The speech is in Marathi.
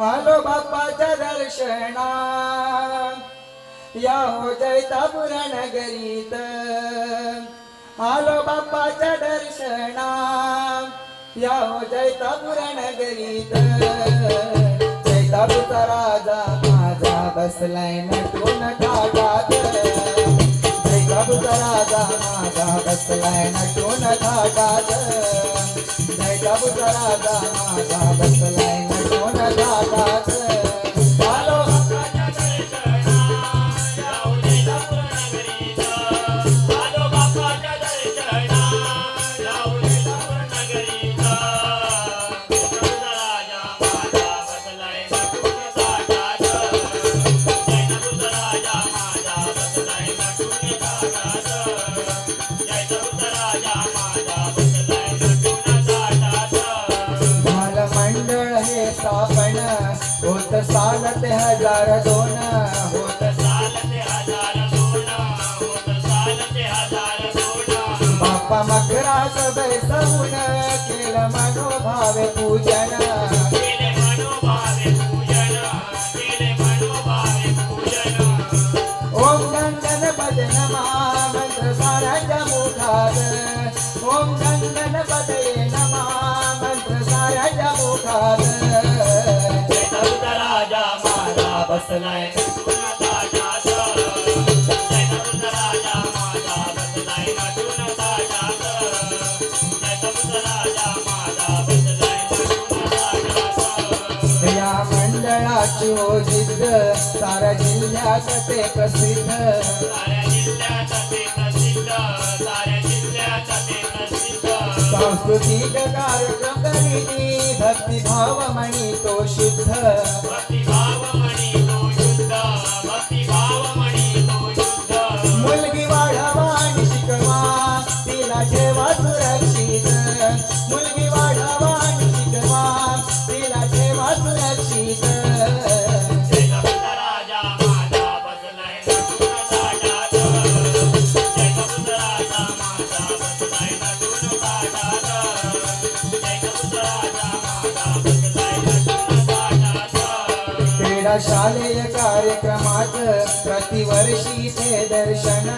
आलो बाप्पाच्या दर्शना या हो जैतापुर नगरीत आलो बाप्पाच्या दर्शना या हो जैतापुर नगरीत जैतापूरचा राजा माझा बसलाय नटून घाटात जैतापूरचा राजा माझा बसलाय नटून घाटात जैतापूरचा राजा माझा बसलाय बाल मंडळ हे स्थापन होत साल ते हजार दोन. होत बाप्पा मकरात बैसवून केलं मनोभावे पूजन. ओम गंगन भजये नमा। मुखात। राजा माझा बसलाय या मंडळाची जिद्द सारा जिल्ह्यात ते प्रसिद्ध। सांस्कृतिक कार्यक्रम करीती भक्तिभाव मणी तो शुद्ध. क्रीडा शालेय कार्यक्रमात प्रतिवर्षी ते दर्शन